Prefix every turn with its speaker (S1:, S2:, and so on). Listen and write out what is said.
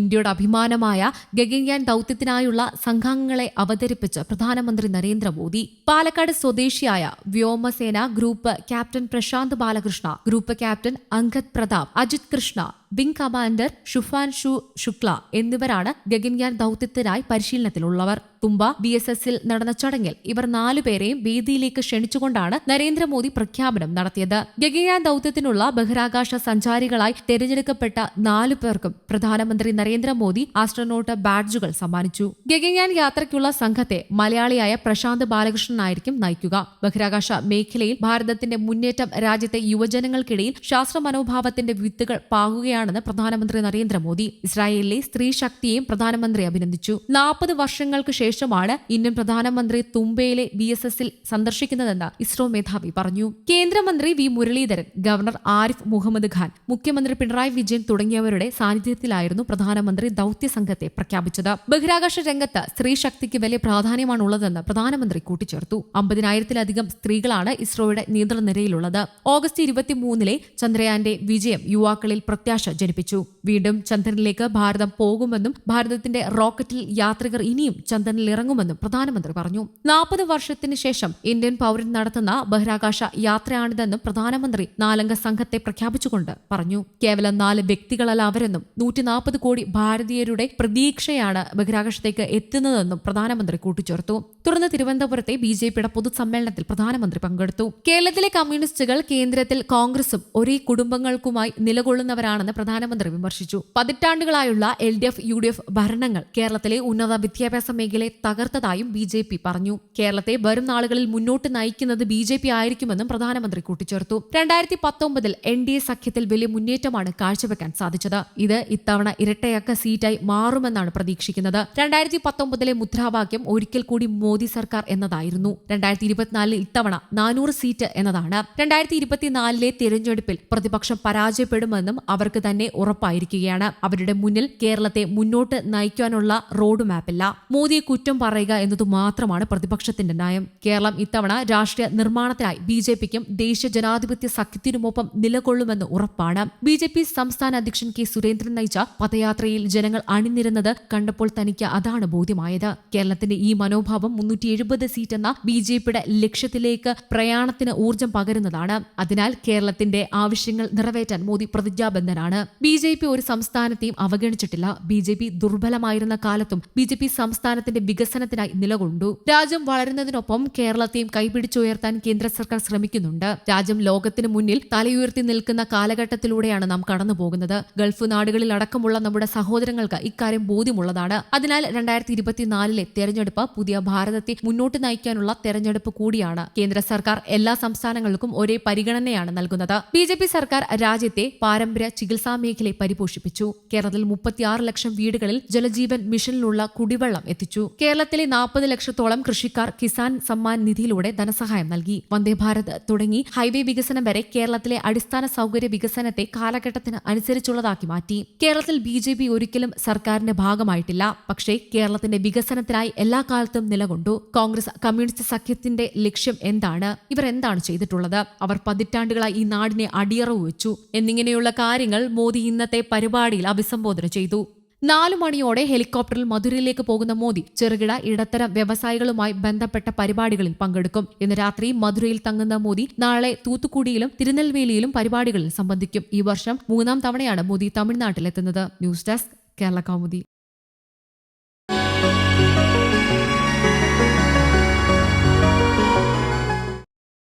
S1: ഇന്ത്യയുടെ അഭിമാനമായ ഗഗൻയാൻ ദൌത്യത്തിനായുള്ള സംഘാംഗങ്ങളെ അവതരിപ്പിച്ച് പ്രധാനമന്ത്രി നരേന്ദ്രമോദി. പാലക്കാട് സ്വദേശിയായ വ്യോമസേന group captain Prashant Balakrishna group captain Angad Pratap Ajith Krishna wing commander ഷുഫാൻഷു Shukla എന്നിവരാണ് ഗഗൻയാൻ ദൌത്യത്തിനായി പരിശീലനത്തിലുള്ളവർ. തുമ്പ ബി എസ് എസിൽ നടന്ന ചടങ്ങിൽ ഇവർ നാലുപേരെയും വേദിയിലേക്ക് ക്ഷണിച്ചുകൊണ്ടാണ് നരേന്ദ്രമോദി പ്രഖ്യാപനം നടത്തിയത്. ഗഗൻയാൻ ദൌത്യത്തിനുള്ള ബഹിരാകാശ സഞ്ചാരികളായി തെരഞ്ഞെടുക്കപ്പെട്ട നാലു പേർക്കും പ്രധാനമന്ത്രി നരേന്ദ്രമോദി ആസ്ട്രോനോട്ട് ബാഡ്ജുകൾ സമ്മാനിച്ചു. ഗഗൻയാൻ യാത്രയ്ക്കുള്ള സംഘത്തെ മലയാളിയായ പ്രശാന്ത് ബാലകൃഷ്ണനായിരിക്കും നയിക്കുക. ബഹിരാകാശ മേഖലയിൽ ഭാരതത്തിന്റെ മുന്നേറ്റം രാജ്യത്തെ യുവജനങ്ങൾക്കിടയിൽ ശാസ്ത്ര മനോഭാവത്തിന്റെ വിത്തുകൾ പാകുകയാണെന്ന് പ്രധാനമന്ത്രി നരേന്ദ്രമോദി. ഇസ്രായേലിലെ സ്ത്രീ ശക്തിയെയും പ്രധാനമന്ത്രി അഭിനന്ദിച്ചു. നാൽപ്പത് വർഷങ്ങൾക്ക് ശേഷമാണ് ഇന്ത്യൻ പ്രധാനമന്ത്രി തുമ്പയിലെ ബി എസ് എസിൽ സന്ദർശിക്കുന്നതെന്ന് ഇസ്രോ മേധാവി പറഞ്ഞു. കേന്ദ്രമന്ത്രി വി. മുരളീധരൻ ഗവർണർ ആരിഫ് മുഹമ്മദ് ഖാൻ മുഖ്യമന്ത്രി പിണറായി വിജയൻ തുടങ്ങിയവരുടെ സാന്നിധ്യത്തിലായിരുന്നു പ്രധാനമന്ത്രി ദൌത്യ സംഘത്തെ പ്രഖ്യാപിച്ചത്. ബഹിരാകാശ രംഗത്ത് സ്ത്രീ ശക്തിക്ക് വലിയ പ്രാധാന്യമാണുള്ളതെന്ന് പ്രധാനമന്ത്രി കൂട്ടിച്ചേർത്തു. അമ്പതിനായിരത്തിലധികം സ്ത്രീകളാണ് ഇസ്രോയുടെ നേതൃനിരയിലുള്ളത് ഓഗസ്റ്റ് ഇരുപത്തിമൂന്നിലെ ചന്ദ്രയാന്റെ വിജയം യുവാക്കളിൽ പ്രത്യാശ ജനിപ്പിച്ചു. വീണ്ടും ചന്ദ്രനിലേക്ക് ഭാരതം പോകുമെന്നും ഭാരതത്തിന്റെ റോക്കറ്റിൽ യാത്രികർ ഇനിയും ചന്ദ്രനിൽ ഇറങ്ങുമെന്നും പ്രധാനമന്ത്രി പറഞ്ഞു. നാൽപ്പത് വർഷത്തിന് ശേഷം ഇന്ത്യൻ പൗരൻ നടത്തുന്ന ബഹിരാകാശ യാത്രയാണിതെന്നും പ്രധാനമന്ത്രി നാലംഗ സംഘത്തെ പ്രഖ്യാപിച്ചുകൊണ്ട് പറഞ്ഞു. കേവലം നാല് വ്യക്തികളല്ല അവരെന്നും നൂറ്റി നാൽപ്പത് കോടി ഭാരതീയരുടെ പ്രതീക്ഷയാണ് ബഹിരാകാശത്തേക്ക് എത്തുന്നതെന്നും പ്രധാനമന്ത്രി കൂട്ടിച്ചേർത്തു. തുടർന്ന് തിരുവനന്തപുരത്തെ ബി ജെ പിയുടെ പൊതുസമ്മേളനത്തിൽ പ്രധാനമന്ത്രി പങ്കെടുത്തു. കേരളത്തിലെ കമ്മ്യൂണിസ്റ്റുകൾ കേന്ദ്രത്തിൽ കോൺഗ്രസും ഒരേ കുടുംബങ്ങൾക്കുമായി നിലകൊള്ളുന്നവരാണെന്ന് പ്രധാനമന്ത്രി വിമർശിച്ചു. പതിറ്റാണ്ടുകളായുള്ള L D F U D F ഭരണങ്ങൾ കേരളത്തിലെ ഉന്നത വിദ്യാഭ്യാസ മേഖലയെ തകർത്തതായും ബി ജെ പി പറഞ്ഞു. കേരളത്തെ വരും നാളുകളിൽ മുന്നോട്ട് നയിക്കുന്നത് ബി ജെ പി ആയിരിക്കുമെന്നും പ്രധാനമന്ത്രി കൂട്ടിച്ചേർത്തു. രണ്ടായിരത്തി പത്തൊമ്പതിൽ എൻ ഡി എ സഖ്യത്തിൽ വലിയ മുന്നേറ്റമാണ് കാഴ്ചവെക്കാൻ സാധിച്ചത്. ഇത് ഇത്തവണ ഇരട്ടയക്ക സീറ്റായി മാറുമെന്നാണ് പ്രതീക്ഷിക്കുന്നത്. രണ്ടായിരത്തി പത്തൊമ്പതിലെ മുദ്രാവാക്യം ഒരിക്കൽ കൂടി മോദി സർക്കാർ എന്നതായിരുന്നു. രണ്ടായിരത്തി ഇരുപത്തിനാലിൽ ഇത്തവണ നാനൂറ് സീറ്റ് എന്നതാണ്. രണ്ടായിരത്തി ഇരുപത്തിനാലിലെ തിരഞ്ഞെടുപ്പിൽ പ്രതിപക്ഷം പരാജയപ്പെടുമെന്നും അവർക്ക് തന്നെ ഉറപ്പായിരിക്കുകയാണ്. അവരുടെ മുന്നിൽ കേരളത്തെ മുന്നോട്ട് നയിക്കാനുള്ള റോഡ് മാപ്പില്ല. മോദിയെ കുറ്റം പറയുക എന്നതു മാത്രമാണ് പ്രതിപക്ഷത്തിന്റെ നയം. കേരളം ഇത്തവണ രാഷ്ട്രീയ നിർമ്മാണത്തിനായി ബി ജെ പിക്കും ദേശീയ ജനാധിപത്യ സഖ്യത്തിനുമൊപ്പം നിലകൊള്ളുമെന്ന് ഉറപ്പാണ്. ബി ജെ പി സംസ്ഥാന അധ്യക്ഷൻ കെ സുരേന്ദ്രൻ നയിച്ച പദയാത്രയിൽ ജനങ്ങൾ അണിനിരുന്നത് കണ്ടപ്പോൾ തനിക്ക് അതാണ് ബോധ്യമായത്. കേരളത്തിന്റെ ഈ മനോഭാവം മുന്നൂറ്റി എഴുപത് സീറ്റ് എന്ന ബി ജെ പിയുടെ ലക്ഷ്യത്തിലേക്ക് പ്രയാണത്തിന് ഊർജം പകരുന്നതാണ്. അതിനാൽ കേരളത്തിന്റെ ആവശ്യങ്ങൾ നിറവേറ്റാൻ മോദി പ്രതിജ്ഞാബദ്ധനാണ്. ബി ജെ പി ഒരു സംസ്ഥാനത്തെയും അവഗണിച്ചിട്ടില്ല. ബി ജെ പി ദുർബലമായിരുന്ന കാലത്തും ബി ജെ പി സംസ്ഥാനത്തിന്റെ വികസനത്തിനായി നിലകൊണ്ടു. രാജ്യം വളരുന്നതിനൊപ്പം കേരളത്തെയും കൈപിടിച്ചുയർത്താൻ കേന്ദ്ര സർക്കാർ ശ്രമിക്കുന്നുണ്ട്. രാജ്യം ലോകത്തിന് മുന്നിൽ തലയുയർത്തി നിൽക്കുന്ന കാലഘട്ടത്തിലൂടെയാണ് നാം കടന്നുപോകുന്നത്. ഗൾഫ് നാടുകളിൽ അടക്കമുള്ള നമ്മുടെ സഹോദരങ്ങൾക്ക് ഇക്കാര്യം ബോധ്യമുള്ളതാണ്. അതിനാൽ രണ്ടായിരത്തി ഇരുപത്തിനാലിലെ തെരഞ്ഞെടുപ്പ് പുതിയ ഭാരതത്തെ മുന്നോട്ട് നയിക്കാനുള്ള തെരഞ്ഞെടുപ്പ് കൂടിയാണ്. കേന്ദ്ര സർക്കാർ എല്ലാ സംസ്ഥാനങ്ങൾക്കും ഒരേ പരിഗണനയാണ് നൽകുന്നത്. ബി സർക്കാർ രാജ്യത്തെ പാരമ്പര്യ ചികിത്സാ മേഖലയെ പരിപോഷിപ്പിച്ചു. കേരളത്തിൽ മുപ്പത്തിയാറ് ലക്ഷം വീടുകളിൽ ജലജീവൻ മിഷനിലുള്ള കുടിവെള്ളം എത്തിച്ചു. കേരളത്തിലെ നാൽപ്പത് ലക്ഷത്തോളം കൃഷിക്കാർ കിസാൻ സമ്മാൻ നിധിയിലൂടെ ധനസഹായം നൽകി. വന്ദേ ഭാരത് തുടങ്ങി ഹൈവേ വികസനം വരെ കേരളത്തിലെ അടിസ്ഥാന സൗകര്യ വികസനത്തെ കാലഘട്ടത്തിന് അനുസരിച്ചുള്ളതാക്കി മാറ്റി. കേരളത്തിൽ ബി ജെ പി ഒരിക്കലും സർക്കാരിന്റെ ഭാഗമായിട്ടില്ല. പക്ഷേ കേരളത്തിന്റെ വികസനത്തിനായി എല്ലാ കാലത്തും നിലകൊണ്ടു. കോൺഗ്രസ് കമ്മ്യൂണിസ്റ്റ് സഖ്യത്തിന്റെ ലക്ഷ്യം എന്താണ്? ഇവർ എന്താണ് ചെയ്തിട്ടുള്ളത്? അവർ പതിറ്റാണ്ടുകളായി ഈ നാടിനെ അടിയറവ് വെച്ചു. എന്നിങ്ങനെയുള്ള കാര്യങ്ങൾ മോദി ഇന്നത്തെ പരിപാടിയിൽ അഭിസംബോധന ചെയ്തു. നാലു മണിയോടെ ഹെലികോപ്റ്ററിൽ മധുരയിലേക്ക് പോകുന്ന മോദി ചെറുകിട ഇടത്തരം വ്യവസായികളുമായി ബന്ധപ്പെട്ട പരിപാടികളിൽ പങ്കെടുക്കും. ഇന്ന് രാത്രി മധുരയിൽ തങ്ങുന്ന മോദി നാളെ തൂത്തുക്കുടിയിലും തിരുനെൽവേലിയിലും പരിപാടികളിൽ സംബന്ധിക്കും. ഈ വർഷം മൂന്നാം തവണയാണ് Modi തമിഴ്നാട്ടിലെത്തുന്നത്. News desk Kerala Kaumudi.